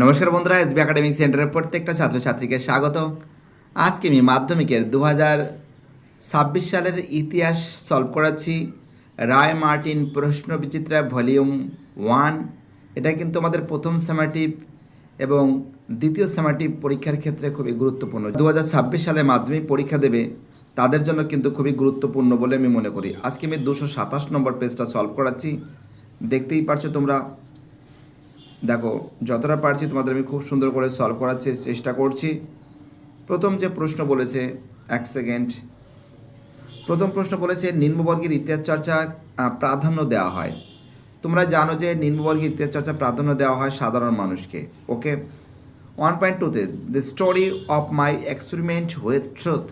নমস্কার বন্ধুরা SB academic সেন্টারের প্রত্যেকটা ছাত্রছাত্রীকে স্বাগত। আজকে আমি মাধ্যমিকের দু ছাব্বিশ সালের ইতিহাস সলভ করাচ্ছি। রায় মার্টিন প্রশ্ন বিচিত্রা ভলিউম ওয়ান। এটা কিন্তু আমাদের প্রথম সেমাটিভ এবং দ্বিতীয় সেমাটিভ পরীক্ষার ক্ষেত্রে খুবই গুরুত্বপূর্ণ। দু হাজার ছাব্বিশ সালে মাধ্যমিক পরীক্ষা দেবে, তাদের জন্য কিন্তু খুবই গুরুত্বপূর্ণ বলে আমি মনে করি। আজকে আমি দুশো সাতাশ নম্বর পেজটা সলভ করাচ্ছি। দেখতেই পারছ তোমরা। দেখো, যতটা পারছি তোমাদের আমি খুব সুন্দর করে সলভ করার চেষ্টা করছি। প্রথম যে প্রশ্ন বলেছে, এক সেকেন্ড প্রথম প্রশ্ন বলেছে, নিম্নবর্গের ইতিহাস চর্চা প্রাধান্য দেওয়া হয়। তোমরা জানো যে নিম্নবর্গের ইতিহাস চর্চা প্রাধান্য দেওয়া হয় সাধারণ মানুষকে, ওকে? ওয়ান পয়েন্ট টুতে the story of my experiment with truth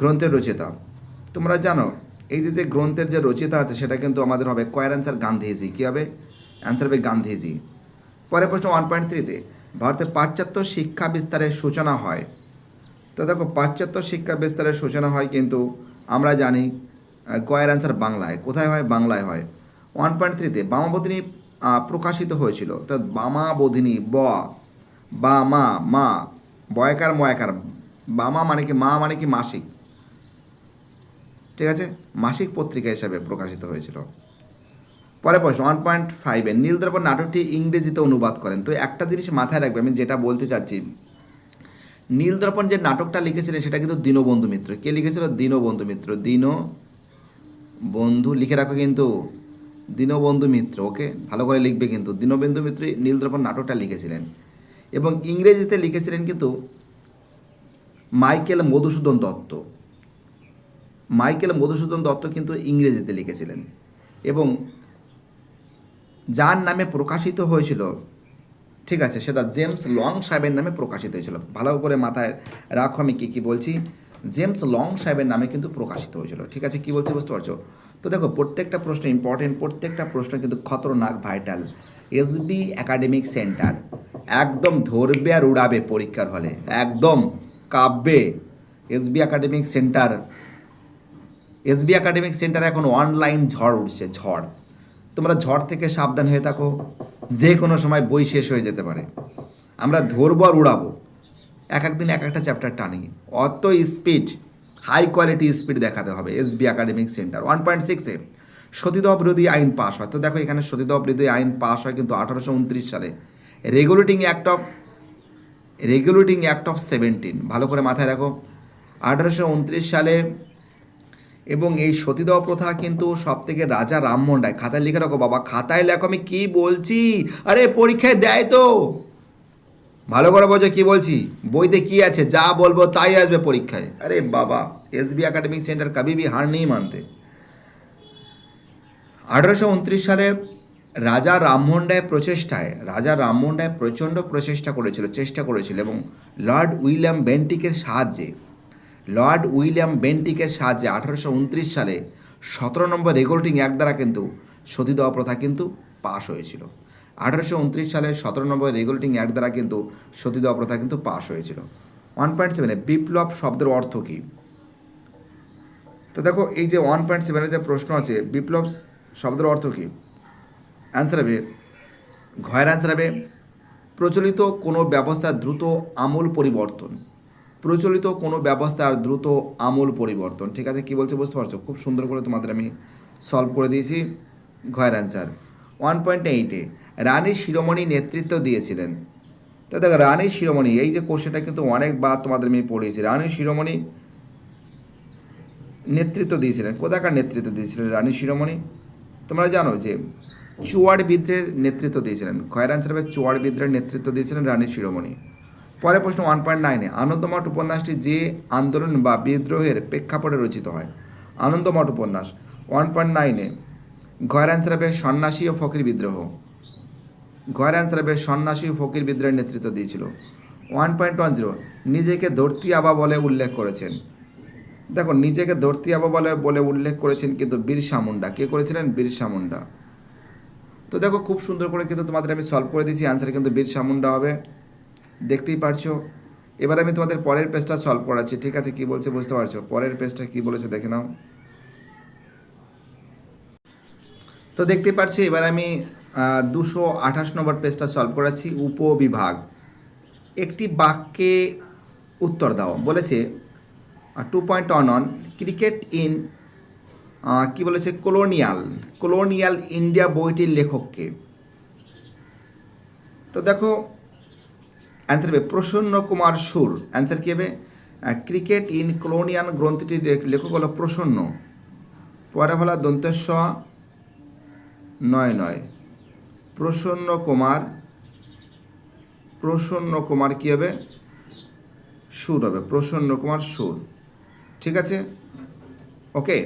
গ্রন্থের রচিতা। তোমরা জানো, এই যে যে গ্রন্থের যে রচিতা আছে, সেটা কিন্তু আমাদের হবে, কয়ের অ্যান্সার গান্ধীজি। কী হবে? অ্যান্সার হবে গান্ধীজি। পরের প্রশ্ন ওয়ান পয়েন্ট থ্রিতে ভারতে পাশ্চাত্য শিক্ষা বিস্তারের সূচনা হয়। তো দেখো, পাশ্চাত্য শিক্ষা বিস্তারের সূচনা হয় কিন্তু আমরা জানি কয়ের অ্যান্সার বাংলায়। কোথায় হয়? বাংলায় হয়। ওয়ান পয়েন্ট থ্রিতে বামাবোধিনী প্রকাশিত হয়েছিল। তো বামাবোধিনী ব, বা, মা মা, বয়কার, ময়কার। বামা মানে কি, মা মানে কি, মাসিক। ঠিক আছে? মাসিক পত্রিকা হিসাবে প্রকাশিত হয়েছিল। পরে প্রশ্ন ওয়ান পয়েন্ট ফাইভে নীলদর্পণ নাটকটি ইংরেজিতে অনুবাদ করেন। তো একটা জিনিস মাথায় রাখবে, আমি যেটা বলতে চাচ্ছি নীলদর্পণ যে নাটকটা লিখেছিলেন, সেটা কিন্তু দীনবন্ধু মিত্র। কে লিখেছিল? দীনবন্ধু মিত্র। দীন বন্ধু লিখে রাখো কিন্তু, দীনবন্ধু মিত্র, ওকে? ভালো করে লিখবে কিন্তু। দীনবন্ধু মিত্র নীলদর্পণ নাটকটা লিখেছিলেন। এবং ইংরেজিতে লিখেছিলেন কিন্তু মাইকেল মধুসূদন দত্ত। মাইকেল মধুসূদন দত্ত কিন্তু ইংরেজিতে লিখেছিলেন। এবং যার নামে প্রকাশিত হয়েছিল, ঠিক আছে, সেটা জেমস লং সাহেবের নামে প্রকাশিত হয়েছিল। ভালো করে মাথায় রাখো, আমি কী কী বলছি? জেমস লং সাহেবের নামে কিন্তু প্রকাশিত হয়েছিল, ঠিক আছে, কী বলছি বুঝতে পারছ? তো দেখো, প্রত্যেকটা প্রশ্ন ইম্পর্টেন্ট প্রত্যেকটা প্রশ্ন কিন্তু খতরনাক ভাইটাল এসবি একাডেমিক সেন্টার একদম ধরবে আর উড়াবে পরীক্ষার হলে, একদম কাব্যে SB academic centre SB academic সেন্টারে এখন অনলাইন ঝড় উঠছে, ঝড়। তোমরা ঝড় থেকে সাবধান হয়ে থাকো। যে কোনো সময় বই শেষ হয়ে যেতে পারে। আমরা ধরবো আর উড়াবো। এক একদিন এক একটা চ্যাপ্টার টানি। অত স্পিড হাই কোয়ালিটি স্পিড দেখাতে হবে। SB academic centre one point সিক্সে সতীদাহ বিরোধী আইন পাস হয়। তো দেখো এখানে সতীদাহ বিরোধী আইন পাস হয় কিন্তু আঠারোশো উনত্রিশ সালে। Regulating act of regulating act of seventeen ভালো করে মাথায় রাখো। আঠারোশো উনত্রিশ সালে এবং এই সতীদাহ প্রথা কিন্তু সব থেকে রাজা রামমোহন রায় খাতায় লিখে রাখো, বাবা, খাতায় লেখো, আমি কী বলছি? আরে, পরীক্ষায় দেয় তো। ভালো করে বোঝো কী বলছি। বইতে কি আছে? যা বলব তাই আসবে পরীক্ষায়। আরে, বাবা এসবি একাডেমিক সেন্টার কবি भी হার নেই মানতে। আঠারোশো উনত্রিশ সালে রাজা রামমোহন রায় প্রচেষ্টায়, রাজা রামমোহন রায় প্রচণ্ড প্রচেষ্টা করেছিল, চেষ্টা করেছিল এবং লর্ড উইলিয়াম বেন্টিকের সাহায্যে লর্ড উইলিয়াম বেন্টিকের সাহায্যে আঠারোশো উনত্রিশ সালে সতেরো নম্বর রেগুলেটিং এক দ্বারা কিন্তু সতীদাহ প্রথা কিন্তু পাশ হয়েছিল। আঠারোশো সালের সতেরো নম্বর রেগুলেটিং অ্যাক্ট দ্বারা কিন্তু সতীদাহ প্রথা কিন্তু পাশ হয়েছিল। ওয়ান পয়েন্ট সেভেনে বিপ্লব শব্দের অর্থ কী? তো দেখো, এই যে ওয়ান পয়েন্ট সেভেনের যে প্রশ্ন আছে, বিপ্লব শব্দের অর্থ কী? অ্যান্সার হবে, ঘয়ের অ্যান্সার হবে, প্রচলিত কোনো ব্যবস্থার দ্রুত আমূল পরিবর্তন। প্রচলিত কোনো ব্যবস্থার দ্রুত আমূল পরিবর্তন। ঠিক আছে? কী বলছে বুঝতে পারছ? খুব সুন্দর করে তোমাদের আমি সলভ করে দিয়েছি। ঘয়ের অ্যান্সার ওয়ান পয়েন্ট এইটে রানী শিরোমণি নেতৃত্ব দিয়েছিলেন। তো দেখো, রানী শিরোমণি, এই যে কোশ্চেনটা কিন্তু অনেকবার তোমাদের আমি পড়িয়েছি। রানী শিরোমণি নেতৃত্ব দিয়েছিলেন। কোথাকার নেতৃত্ব দিয়েছিলেন রানী শিরোমণি? তোমরা জানো যে চুয়াড় বিদ্রোহের নেতৃত্ব দিয়েছিলেন। খয়ের অ্যান্সার হবে চুয়াড় বিদ্রোহের নেতৃত্ব দিয়েছিলেন রানী শিরোমণি। পরের প্রশ্ন ওয়ান পয়েন্ট নাইনে আনন্দমঠ উপন্যাসটি যে আন্দোলন বা বিদ্রোহের প্রেক্ষাপটে রচিত হয়? আনন্দমঠ উপন্যাস ওয়ান পয়েন্ট নাইনে ঘয়ের অ্যান্সার হবে সন্ন্যাসী ও ফকির বিদ্রোহ। ঘয়ের অ্যান্সার হবে সন্ন্যাসী ও ফকির বিদ্রোহের নেতৃত্ব দিয়েছিল। ওয়ান পয়েন্ট ওয়ান জিরো নিজেকে ধরতি আবা বলে উল্লেখ করেছেন। দেখো, নিজেকে ধরতি আবা বলে বলে উল্লেখ করেছেন কিন্তু বিরসা মুন্ডা কে করেছিলেন? বিরসা মুন্ডা তো দেখো, খুব সুন্দর করে কিন্তু তোমাদের আমি সলভ করে দিয়েছি আনসার কিন্তু বিরসা মুন্ডা হবে। দেখতেই পারছ। এবার আমি তোমাদের পরের পেজটা সলভ করাচ্ছি, ঠিক আছে? কি বলছে বুঝতে পারছ? পরের পেজটা কি বলেছে দেখে নাও। তো দেখতে পাচ্ছি, এবার আমি দুশো আঠাশ নম্বর পেজটা সলভ করাচ্ছি, উপবিভাগ। একটি বাক্যে উত্তর দাও। বলেছে two point on on cricket in কি বলেছে? কলোনিয়াল কলোনিয়াল ইন্ডিয়া বইটির লেখককে। তো দেখো অ্যান্সার হবে প্রসন্ন কুমার সুর। অ্যান্সার কী হবে? ক্রিকেট ইন ক্লোনিয়ান গ্রন্থটির লেখক হলো প্রসন্ন। পরে ফলা দন্তেশ্ব নয় নয়। প্রসন্ন কুমার প্রসন্ন কুমার কী হবে? সুর হবে, প্রসন্ন কুমার সুর। ঠিক আছে? ওকে।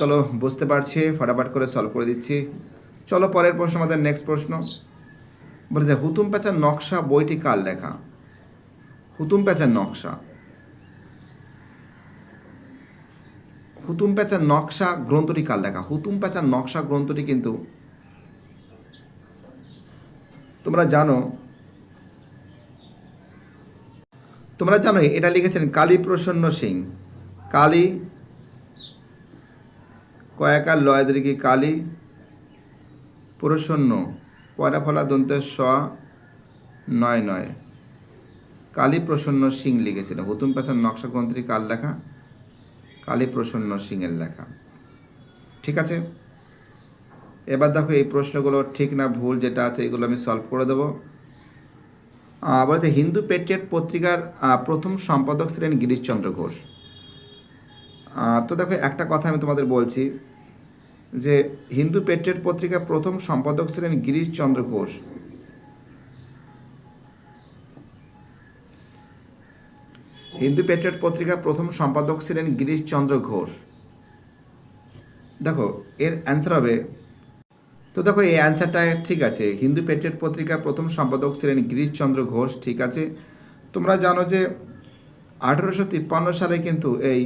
চলো, বুঝতে পারছি, ফটাফট করে সলভ করে দিচ্ছি। চলো, পরের প্রশ্ন, আমাদের নেক্সট প্রশ্ন। বলেছে, হুতুম প্যাঁচার নকশা বইটি কার লেখা? হুতুম প্যাঁচার নকশা। হুতুম প্যাঁচার নকশা গ্রন্থটি কার লেখা? হুতুম প্যাঁচার নকশা গ্রন্থটি কিন্তু তোমরা জানো তোমরা জানো এটা লিখেছেন কালী প্রসন্ন সিং। কালী, কয়েকার লয়দ্রিকি কালী প্রসন্ন? পয়লা ফলা দন্তের স নয় নয়। কালী প্রসন্ন সিং লিখেছিল। হুতুম পেশার নকশা গ্রন্থটি কার লেখা? কালী প্রসন্ন সিংয়ের লেখা। ঠিক আছে? এবার দেখো এই প্রশ্নগুলো ঠিক না ভুল যেটা আছে এগুলো আমি সলভ করে দেবো। বলেছে, হিন্দু পেট্রিয়ট পত্রিকার প্রথম সম্পাদক ছিলেন গিরিশচন্দ্র ঘোষ। তো দেখো একটা কথা আমি তোমাদের বলছি। যে হিন্দু পেট্রিয়ট পত্রিকার প্রথম সম্পাদক ছিলেন গিরিশচন্দ্র ঘোষ। হিন্দু পেট্রিয়ট পত্রিকার প্রথম সম্পাদক ছিলেন গিরিশচন্দ্র ঘোষ। দেখো, এর অ্যান্সার হবে, তো দেখো, এই অ্যান্সারটা ঠিক আছে। হিন্দু পেট্রিয়ট পত্রিকার প্রথম সম্পাদক ছিলেন গিরিশচন্দ্র ঘোষ, ঠিক আছে। তোমরা জানো যে আঠেরোশো তিপ্পান্ন সালে কিন্তু এই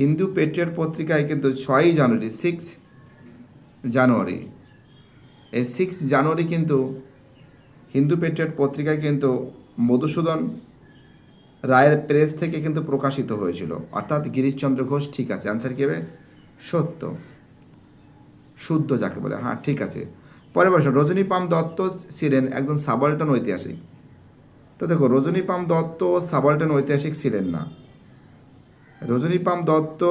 হিন্দু পেট্রিয়ট পত্রিকায় কিন্তু ছয়ই জানুয়ারি সিক্স জানুয়ারি। এই সিক্স জানুয়ারি কিন্তু হিন্দু পেট্রিয়ট পত্রিকায় কিন্তু মধুসূদন রায়ের প্রেস থেকে কিন্তু প্রকাশিত হয়েছিল। অর্থাৎ গিরিশচন্দ্র ঘোষ, ঠিক আছে অ্যান্সার কী হবে? সত্য। শুদ্ধ যাকে বলে হ্যাঁ ঠিক আছে। পরের প্রশ্ন, রজনীপাম দত্ত ছিলেন একজন সাবাল্টন ঐতিহাসিক। তো দেখো, রজনীপাম দত্ত সাবাল্টন ঐতিহাসিক ছিলেন না। রজনীপাম দত্ত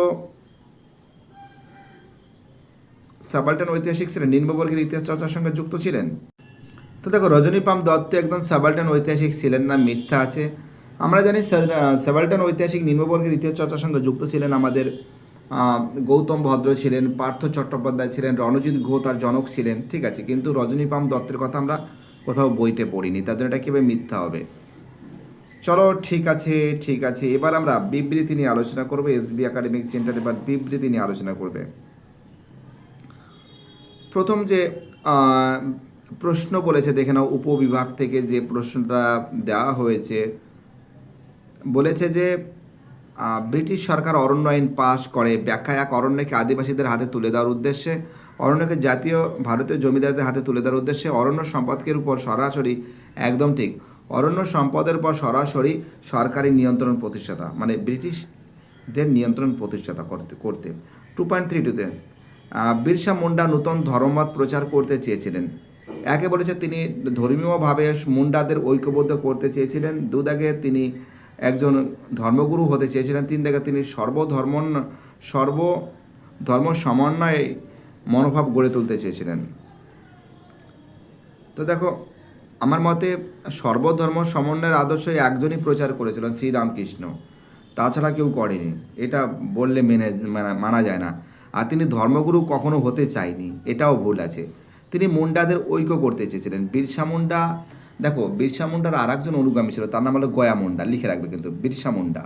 সাবাল্টন ঐতিহাসিক ছিলেন নিম্নবর্গের ইতিহাস চর্চার সঙ্গে যুক্ত ছিলেন? তো দেখো রজনীপাম দত্ত একজন সাবাল্টন ঐতিহাসিক ছিলেন না, মিথ্যা আছে। আমরা জানি সাবাল্টন ঐতিহাসিক নিম্নবর্গের ইতিহাস চর্চার সঙ্গে যুক্ত ছিলেন আমাদের গৌতম ভদ্র ছিলেন, পার্থ চট্টোপাধ্যায় ছিলেন, রণজিৎ ঘো তার জনক ছিলেন, ঠিক আছে? কিন্তু রজনীপাম দত্তের কথা আমরা কোথাও বইতে পড়িনি তাদের এটা কীভাবে মিথ্যা হবে। চলো, ঠিক আছে ঠিক আছে। এবার আমরা বিবৃতি নিয়ে আলোচনা করব এসবি একাডেমিক সেন্টার এবার বিবৃতি নিয়ে আলোচনা করবে। প্রথম যে প্রশ্ন বলেছে, দেখে নাও, উপবিভাগ থেকে যে প্রশ্নটা দেওয়া হয়েছে, বলেছে যে ব্রিটিশ সরকার অরণ্য আইন পাশ করে। ব্যাখ্যা এক, অরণ্যকে আদিবাসীদের হাতে তুলে দেওয়ার উদ্দেশ্যে। অরণ্যকে জাতীয়, ভারতীয় জমিদারদের হাতে তুলে দেওয়ার উদ্দেশ্যে অরণ্য সম্পদকের উপর সরাসরি, একদম ঠিক, অরণ্য সম্পদের উপর সরাসরি সরকারি নিয়ন্ত্রণ প্রতিষ্ঠাতা মানে ব্রিটিশদের নিয়ন্ত্রণ প্রতিষ্ঠাতা করতে করতে। টু পয়েন্ট থ্রি টুতে বিরসা মুন্ডা নূতন ধর্মমত প্রচার করতে চেয়েছিলেন। একে বলেছে তিনি ধর্মীয়ভাবে মুন্ডাদের ঐক্যবদ্ধ করতে চেয়েছিলেন দু দাগে তিনি একজন ধর্মগুরু হতে চেয়েছিলেন তিন দাগে তিনি সর্বধর্ম সর্ব ধর্ম সমন্বয়ে মনোভাব গড়ে তুলতে চেয়েছিলেন। তো দেখো, আমার মতে সর্বধর্ম সমন্বয়ের আদর্শ একজনই প্রচার করেছিলেন শ্রীরামকৃষ্ণ, তাছাড়া কেউ করেনি, এটা বললে মেনে, মানা- মানা যায় না। আর তিনি ধর্মগুরু কখনো হতে চায়নি এটাও ভুল আছে। তিনি মুন্ডাদের ঐক্য করতে চেয়েছিলেন। বিরসা মুন্ডা, দেখো, বিরসা মুন্ডার আর একজন অনুগামী ছিল, তার নাম হলো গয়া মুন্ডা, লিখে রাখবে কিন্তু, বিরসা মুন্ডা।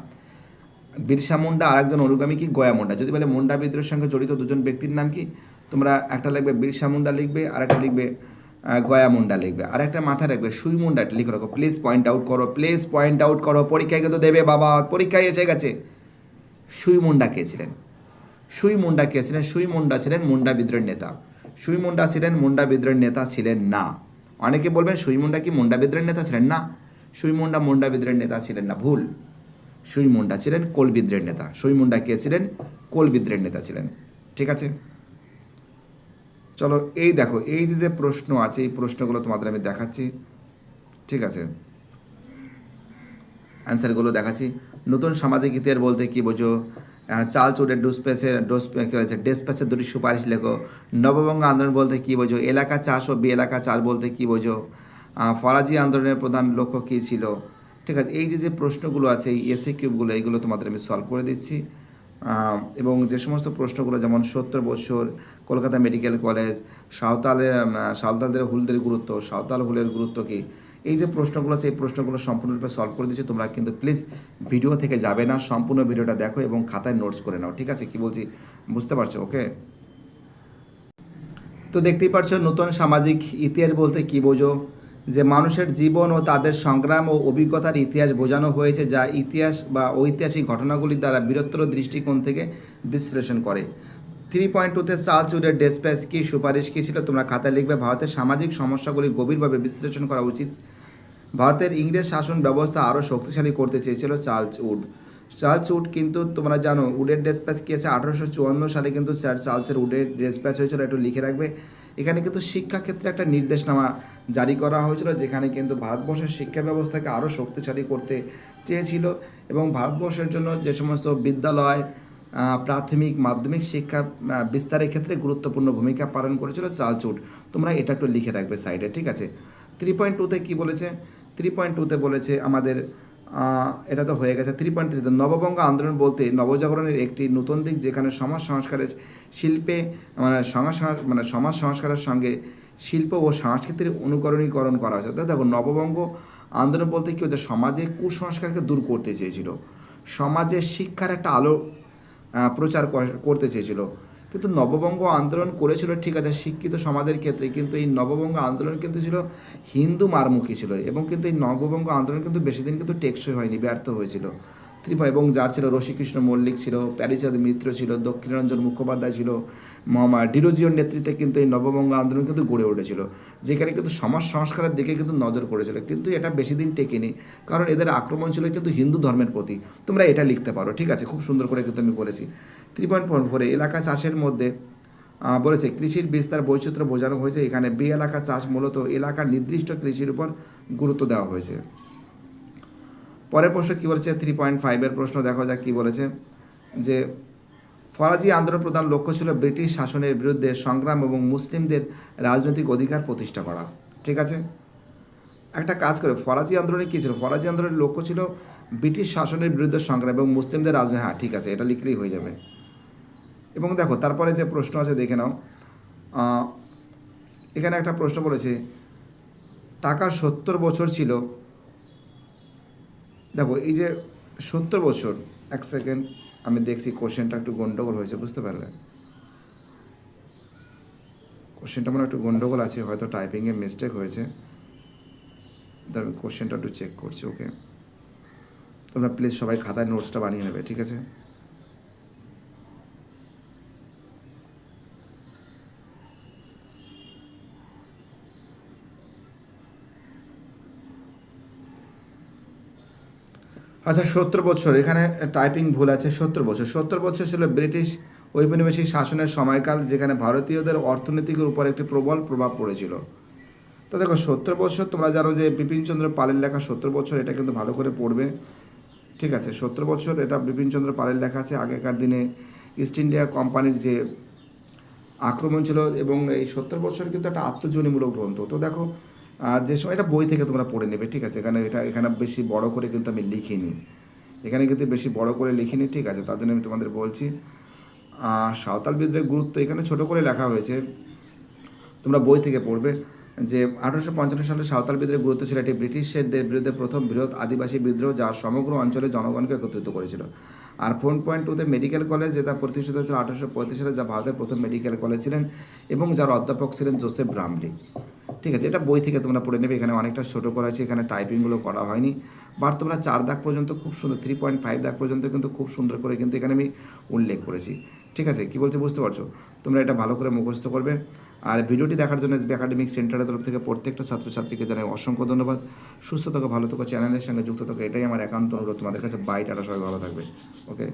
বিরসা মুন্ডা আর একজন অনুগামী কি? গয়া মুন্ডা। যদি বলে মুন্ডা বিদ্রোহের সঙ্গে জড়িত দুজন ব্যক্তির নাম কি? তোমরা একটা লিখবে বিরসা মুন্ডা লিখবে, আর একটা লিখবে গয়া মুন্ডা লিখবে। আর একটা মাথায় রাখবে, সুই মুন্ডা এটা লিখে রাখো। প্লিজ পয়েন্ট আউট করো, প্লিজ পয়েন্ট আউট করো। পরীক্ষায় কিন্তু দেবে বাবা, পরীক্ষায় এসে গেছে। সুই মুন্ডা কে ছিলেন? সুই মুন্ডা কে ছিলেন? সুই মুন্ডা ছিলেন মুন্ডা বিদ্রোহের নেতা। সুই মুন্ডা ছিলেন মুন্ডা বিদ্রোহের নেতা ছিলেন না। অনেকে বলবেন সুই মুন্ডা কি মুন্ডা বিদ্রোহের নেতা ছিলেন না? সুই মুন্ডা মুন্ডা বিদ্রোহের নেতা ছিলেন না। ভুল। সুই মুন্ডা ছিলেন কোল বিদ্রোহের নেতা। সুই মুন্ডা কে ছিলেন? কোল বিদ্রোহের নেতা ছিলেন। ঠিক আছে? চলো, এই দেখো, এই যে প্রশ্ন আছে, এই প্রশ্নগুলো তোমাদের আমি দেখাচ্ছি। ঠিক আছে? অ্যান্সারগুলো দেখাচ্ছি। নতুন সামাজিক ইতিহাস বলতে কি বোঝো? চাল চুরের ডুসপেসের ডোস হয়েছে ডেসপ্যাচের দুটি সুপারিশ লেখো। নববঙ্গ আন্দোলন বলতে কি বোঝো? এলাকা চাষ ও বি এলাকা চাল বলতে কি বোঝো? ফরাজি আন্দোলনের প্রধান লক্ষ্য কী ছিল? ঠিক আছে, এই যে যে প্রশ্নগুলো আছে, এই এসে কিউবগুলো এইগুলো তোমাদের আমি সলভ করে দিচ্ছি। এবং যে সমস্ত প্রশ্নগুলো, যেমন সত্তর বছর, কলকাতা মেডিকেল কলেজ সাঁওতালের সাঁওতালদের হুলদের গুরুত্ব, সাঁওতাল হুলের গুরুত্ব কী? এই যে প্রশ্নগুলো আছে, এই প্রশ্নগুলো সম্পূর্ণরূপে সলভ করে দিচ্ছি। তোমরা কিন্তু প্লিজ ভিডিও থেকে যাবে না, সম্পূর্ণ ভিডিওটা দেখো এবং খাতায় নোটস করে নাও, ঠিক আছে? কি বলছি? বুঝতে পারছ? ওকে তো দেখতেই পারছ, নতুন সামাজিক ইতিহাস বলতে কি বোঝো? যে মানুষের জীবন ও তাদের সংগ্রাম ও অভিজ্ঞতার ইতিহাস বোঝানো হয়েছে, যা ইতিহাস বা ঐতিহাসিক ঘটনাগুলির দ্বারা বৃহত্তর দৃষ্টিকোণ থেকে বিশ্লেষণ করে। থ্রি পয়েন্ট টুতে চাল চুরের ডেসপ্যাচ কী সুপারিশ কী ছিল? তোমরা খাতায় লিখবে, ভারতের সামাজিক সমস্যাগুলি গভীরভাবে বিশ্লেষণ করা উচিত। ভারতের ইংরেজ শাসন ব্যবস্থা আরও শক্তিশালী করতে চেয়েছিল চার্লস উড। চার্লস উড কিন্তু তোমরা জানো, উডের ডেসপ্যাচ কী আছে? আঠারোশো চুয়ান্ন সালে কিন্তু স্যার চার্লসের উডের ডেসপ্যাচ হয়েছিল, একটু লিখে রাখবে। এখানে কিন্তু শিক্ষাক্ষেত্রে একটা নির্দেশনামা জারি করা হয়েছিল, যেখানে কিন্তু ভারতবর্ষের শিক্ষা ব্যবস্থাকে আরও শক্তিশালী করতে চেয়েছিল এবং ভারতবর্ষের জন্য যে সমস্ত বিদ্যালয় প্রাথমিক, মাধ্যমিক শিক্ষা বিস্তারের ক্ষেত্রে গুরুত্বপূর্ণ ভূমিকা পালন করেছিল চার্লস উড। তোমরা এটা একটু লিখে রাখবে সাইডে ঠিক আছে? থ্রি পয়েন্ট টুতে কী বলেছে? থ্রি পয়েন্ট টুতে বলেছে আমাদের এটা তো হয়ে গেছে থ্রি পয়েন্ট থ্রিতে নববঙ্গ আন্দোলন বলতে নবজাগরণের একটি নতুন দিক যেখানে সমাজ সংস্কারের শিল্পে মানে সমাজ মানে সমাজ সংস্কারের সঙ্গে শিল্প ও সংস্কৃতির অনুকরণীকরণ করা হয়েছে। অর্থাৎ দেখো নববঙ্গ আন্দোলন বলতে কি হচ্ছে, সমাজে কুসংস্কারকে দূর করতে চেয়েছিল। সমাজে শিক্ষার একটা আলো প্রচার করতে চেয়েছিল। কিন্তু নববঙ্গ আন্দোলন করেছিল, ঠিক আছে, শিক্ষিত সমাজের ক্ষেত্রে, কিন্তু এই নববঙ্গ আন্দোলন কিন্তু ছিল হিন্দু মারমুখী ছিল এবং কিন্তু এই নববঙ্গ আন্দোলন কিন্তু বেশি দিন কিন্তু টেকসই হয়নি, ব্যর্থ হয়েছিল। ত্রিপুরা এবং যার ছিল রশিকৃষ্ণ মল্লিক ছিল, প্যারিচাঁদ মিত্র ছিল দক্ষিণরঞ্জন মুখোপাধ্যায় ছিল মহামা ডিরোজিওর নেতৃত্বে কিন্তু এই নববঙ্গ আন্দোলন কিন্তু গড়ে উঠেছিল, যেখানে কিন্তু সমাজ সংস্কারের দিকে কিন্তু নজর করেছিল, কিন্তু এটা বেশি দিন টেকেনি, কারণ এদের আক্রমণ ছিল কিন্তু হিন্দু ধর্মের প্রতি। তোমরা এটা লিখতে পারো, ঠিক আছে, খুব সুন্দর করে কিন্তু আমি বলেছি। থ্রি পয়েন্ট ফোর ফোরে এলাকা চাষের মধ্যে বলেছে, কৃষির বিস্তার বৈচিত্র্য বোঝানো হয়েছে। এখানে বি এলাকা চাষ মূলত এলাকার নির্দিষ্ট কৃষির উপর গুরুত্ব দেওয়া হয়েছে। পরের প্রশ্ন কী বলেছে? থ্রি পয়েন্ট ফাইভের প্রশ্ন, দেখা যাক কী বলেছে। যে, ফরাজি আন্দোলন প্রধান লক্ষ্য ছিল ব্রিটিশ শাসনের বিরুদ্ধে সংগ্রাম এবং মুসলিমদের রাজনৈতিক অধিকার প্রতিষ্ঠা করা। ঠিক আছে? একটা কাজ করে, ফরাজি আন্দোলনে কী ছিল? ফরাজি আন্দোলনের লক্ষ্য ছিল ব্রিটিশ শাসনের বিরুদ্ধে সংগ্রাম এবং মুসলিমদের রাজনীতি হ্যাঁ ঠিক আছে, এটা লিখলেই হয়ে যাবে। এবং দেখো, তারপরে যে প্রশ্ন আছে, দেখে নাও। এখানে একটা প্রশ্ন বলেছে, টাকা সত্তর বছর ছিল। দেখো, এই যে সত্তর বছর, এক সেকেন্ড, আমি দেখছি কোশ্চেনটা একটু গন্ডগোল হয়েছে, বুঝতে পারলে? কোশ্চেনটা মানে একটু গন্ডগোল আছে, হয়তো টাইপিংয়ে মিস্টেক হয়েছে। আমি কোশ্চেনটা একটু চেক করছি ওকে তোমরা প্লিজ সবাই খাতায় নোটসটা বানিয়ে নেবে, ঠিক আছে? আচ্ছা সত্তর বছর। এখানে টাইপিং ভুল আছে, সত্তর বছর। সত্তর বছর ছিল ব্রিটিশ ঔপনিবেশিক শাসনের সময়কাল যেখানে ভারতীয়দের অর্থনীতির উপর একটি প্রবল প্রভাব পড়েছিল। তো দেখো, সত্তর বছর তোমরা জানো যে বিপিনচন্দ্র পালের লেখা সত্তর বছর, এটা কিন্তু ভালো করে পড়বে। ঠিক আছে, সত্তর বছর এটা বিপিনচন্দ্র পালের লেখা আছে। আগেকার দিনে ইস্ট ইন্ডিয়া কোম্পানির যে আক্রমণ ছিল এবং এই সত্তর বছর কিন্তু একটা আত্মজীবনীমূলক গ্রন্থ। তো দেখো যে সময়, এটা বই থেকে তোমরা পড়ে নেবে, ঠিক আছে? এখানে, এটা, এখানে বেশি বড় করে কিন্তু আমি লিখিনি। এখানে কিন্তু বেশি বড় করে লিখিনি, ঠিক আছে? তার জন্য আমি তোমাদের বলছি সাঁওতাল বিদ্রোহের গুরুত্ব এখানে ছোট করে লেখা হয়েছে। তোমরা বই থেকে পড়বে যে, আঠারোশো পঞ্চান্ন সালে সাঁওতাল বিদ্রোহের গুরুত্ব ছিল এটি ব্রিটিশদের বিরুদ্ধে প্রথম বৃহৎ আদিবাসী বিদ্রোহ, যা সমগ্র অঞ্চলে জনগণকে একত্রিত করেছিল। আর ফোন পয়েন্ট টুতে মেডিকেল কলেজ যেটা প্রতিষ্ঠিত হয়েছিল আঠারোশো পঁয়ত্রিশ সালে, যা ভারতের প্রথম মেডিকেল কলেজ ছিলেন এবং যার অধ্যাপক ছিলেন জোসেফ ব্রামলি ঠিক আছে, এটা বই থেকে তোমরা পড়ে নেবে, এখানে অনেকটা ছোটো করা হয়েছে এখানে টাইপিংগুলো করা হয়নি। বাট তোমরা চার দাগ পর্যন্ত খুব সুন্দর থ্রি পয়েন্ট ফাইভ দাগ পর্যন্ত কিন্তু খুব সুন্দর করে কিন্তু এখানে আমি উল্লেখ করেছি। ঠিক আছে, কী বলছে বুঝতে পারছ? তোমরা এটা ভালো করে মুখস্থ করবে। আর ভিডিওটি দেখার জন্য এসবি একাডেমিক সেন্টারের তরফ থেকে প্রত্যেকটা ছাত্রছাত্রীকে জানাই অসংখ্য ধন্যবাদ। সুস্থ থাকো, ভালো থাকো, চ্যানেলের সঙ্গে যুক্ত থাকো, এটাই আমার একান্ত অনুরোধ। তোমাদের কাছে বাইট আরও সবাই ভালো থাকবে। ওকে